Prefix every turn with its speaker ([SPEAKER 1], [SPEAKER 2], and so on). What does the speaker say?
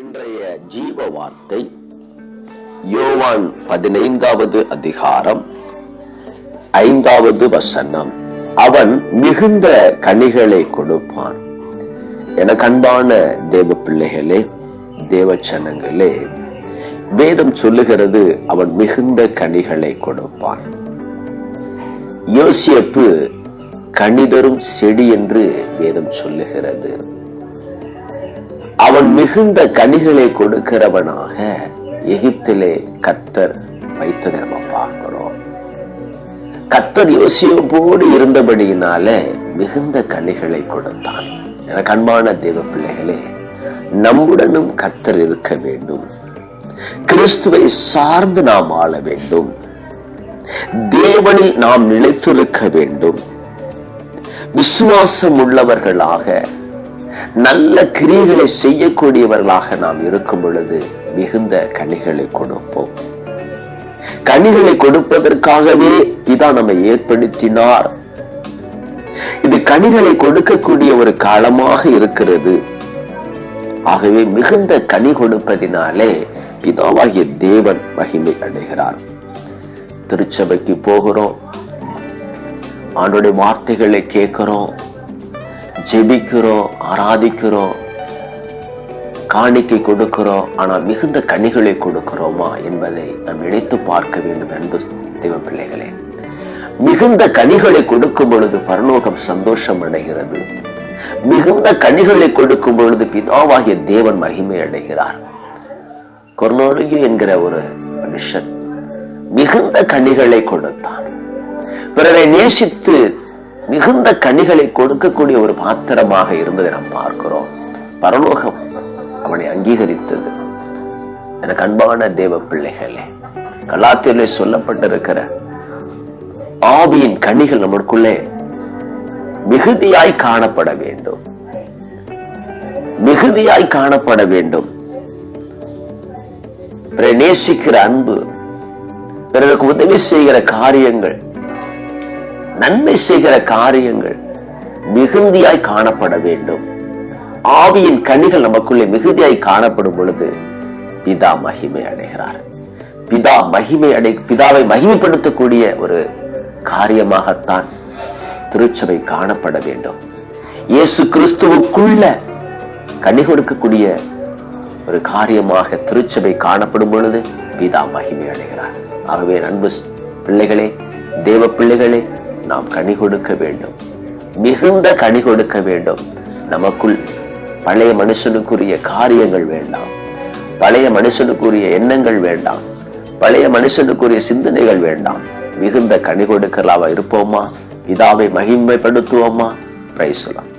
[SPEAKER 1] இன்றைய ஜீவ வார்த்தை யோவான் பதினைந்தாவது அதிகாரம் ஐந்தாவது வசனம். அவன் மிகுந்த கனிகளை கொடுப்பான். என கண்பான தேவ பிள்ளைகளே தேவச்சனங்களே வேதம் சொல்லுகிறது அவன் மிகுந்த கனிகளை கொடுப்பான். யோசியப்பு கனிதரும் செடி என்று வேதம் சொல்லுகிறது. அவன் மிகுந்த கனிகளை கொடுக்கிறவனாக எகிப்திலே கத்தர் வைத்ததை நம்ம பார்க்கிறோம். கத்தர் யோசியோடு இருந்தபடியினால மிகுந்த கனிகளை கொடுத்தான். எனக்கு அன்பான தேவ பிள்ளைகளே நம்முடனும் கத்தர் இருக்க வேண்டும். கிறிஸ்துவை சார்ந்து நாம் ஆள வேண்டும். தேவனில் நாம் நிலைத்திருக்க வேண்டும். விசுவாசம் உள்ளவர்களாக நல்ல கிரியைகளை செய்யக்கூடியவர்களாக நாம் இருக்கும் பொழுது மிகுந்த கனிகளை கொடுப்போம். கனிகளை கொடுப்பதற்காகவே இதான் நம்மை ஏற்படுத்தினார். இது கனிகளை கொடுக்கக்கூடிய ஒரு காலமாக இருக்கிறது. ஆகவே மிகுந்த கனி கொடுப்பதினாலே பிதாவாகிய தேவன் மகிமை அடைகிறார். திருச்சபைக்கு போகிறோம். ஆண்டோடைய வார்த்தைகளை கேட்கிறோம். ஜெபிக்கிறோம் ஆராதிக்கிறோம் காணிக்கை கொடுக்கிறோம் ஆனால் மிகுந்த கனிகளை கொடுக்கிறோமா என்பதை நாம் நினைத்து பார்க்க வேண்டும் அன்பு தெய்வ பிள்ளைகளே. மிகுந்த கனிகளை கொடுக்கும் பொழுது பரலோகம் சந்தோஷம் அடைகிறது. மிகுந்த கனிகளை கொடுக்கும் பொழுது பிதாவாகிய தேவன் மகிமை அடைகிறார். கொர்னோலியோ என்கிற ஒரு மனுஷன் மிகுந்த கனிகளை கொடுத்தான். பிறரை நேசித்து மிகுந்த கனிகளை கொடுக்கக்கூடிய ஒரு பாத்திரமாக இருந்ததை நாம் பார்க்கிறோம். பரலோகம் அவனை அங்கீகரித்தது. எனக்கு அன்பான தேவ பிள்ளைகளே கலாத்திலே சொல்லப்பட்டிருக்கிற ஆவியின் கனிகள் நம்மளுக்குள்ளே மிகுதியாய் காணப்பட வேண்டும். மிகுதியாய் காணப்பட வேண்டும். நேசிக்கிற அன்பு பிறருக்கு உதவி செய்கிற காரியங்கள் நன்மை செய்கிற காரியங்கள் மிகுந்தியாய் காணப்பட வேண்டும். ஆவியின் கனிகள் நமக்குள்ளே மிகுதியாய் காணப்படும் பொழுது பிதா மகிமை அடைகிறார். பிதா மகிமை அடை பிதாவை மகிமைப்படுத்தக்கூடிய ஒரு காரியமாகத்தான் திருச்சபை காணப்பட வேண்டும். இயேசு கிறிஸ்துவுக்குள்ள கனி கொடுக்கக்கூடிய ஒரு காரியமாக திருச்சபை காணப்படும் பொழுது பிதா மகிமை அடைகிறார். ஆகவே அன்பு பிள்ளைகளே தேவ பிள்ளைகளே நாம் கனி கொடுக்க வேண்டும். மிகுந்த கனி கொடுக்க வேண்டும். நமக்குள் பழைய மனுஷனுக்குரிய காரியங்கள் வேண்டாம். பழைய மனுஷனுக்குரிய எண்ணங்கள் வேண்டாம். பழைய மனுஷனுக்குரிய சிந்தனைகள் வேண்டாம். மிகுந்த கனி கொடுக்கலாவா இருப்போமா? இதாவை மகிமைப்படுத்துவோமா? பிரைசலாம்